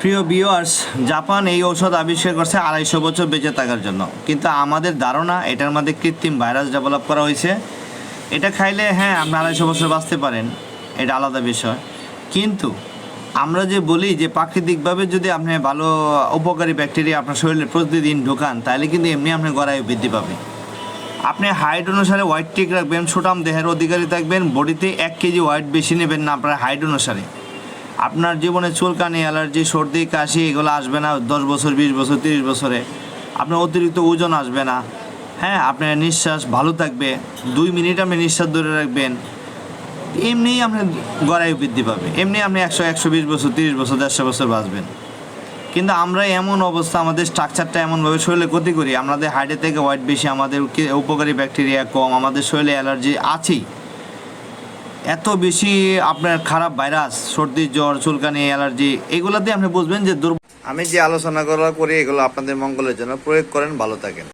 প্রিয় বিওয়ার্স জাপান এই ঔষধ আবিষ্কার করছে আড়াইশো বছর বেঁচে থাকার জন্য। কিন্তু আমাদের ধারণা, এটার মধ্যে কৃত্রিম ভাইরাস ডেভেলপ করা হয়েছে। এটা খাইলে হ্যাঁ আপনি আড়াইশো বছর বাঁচতে পারেন, এটা আলাদা বিষয়। কিন্তু আমরা যে বলি যে প্রাকৃতিকভাবে যদি আপনি ভালো উপকারী ব্যাকটেরিয়া আপনার শরীরে প্রতিদিন ঢোকান, তাহলে কিন্তু এমনি আপনি গড়ায় বৃদ্ধি পাবে। আপনি হাইট অনুসারে ওয়াইট ঠিক রাখবেন সুটাম দেহের অধিকারী থাকবেন বডিতে এক কেজি ওয়াইট বেশি নেবেন না আপনার হাইট অনুসারে। আপনার জীবনে চুলকানি, অ্যালার্জি, সর্দি, কাশি, এগুলো আসবে না দশ বছর, বিশ বছর, তিরিশ বছরে। আপনার অতিরিক্ত ওজন আসবে না। হ্যাঁ আপনার নিঃশ্বাস ভালো থাকবে। দুই মিনিট আপনি নিঃশ্বাস ধরে রাখবেন। এমনিই আপনার গড়াই বৃদ্ধি পাবে। এমনি আপনি একশো একশো বিশ বছর, তিরিশ বছর, দেড়শো বছর বাঁচবেন। কিন্তু আমরা এমন অবস্থা, আমাদের স্ট্রাকচারটা এমনভাবে শরীরে ক্ষতি করি। আমাদের হাইডে থেকে হোয়াইট বেশি, আমাদের উপকারী ব্যাকটেরিয়া কম, আমাদের শরীরে অ্যালার্জি আছেই। এত বেশি আপনার খারাপ ভাইরাস, সর্দি, জ্বর, চুলকানি, অ্যালার্জি, এগুলাতে আপনি বুঝবেন যে দুর্বল আমি যে আলোচনা করি এগুলো আপনাদের মঙ্গলের জন্য প্রয়োগ করেন, ভালো থাকেন।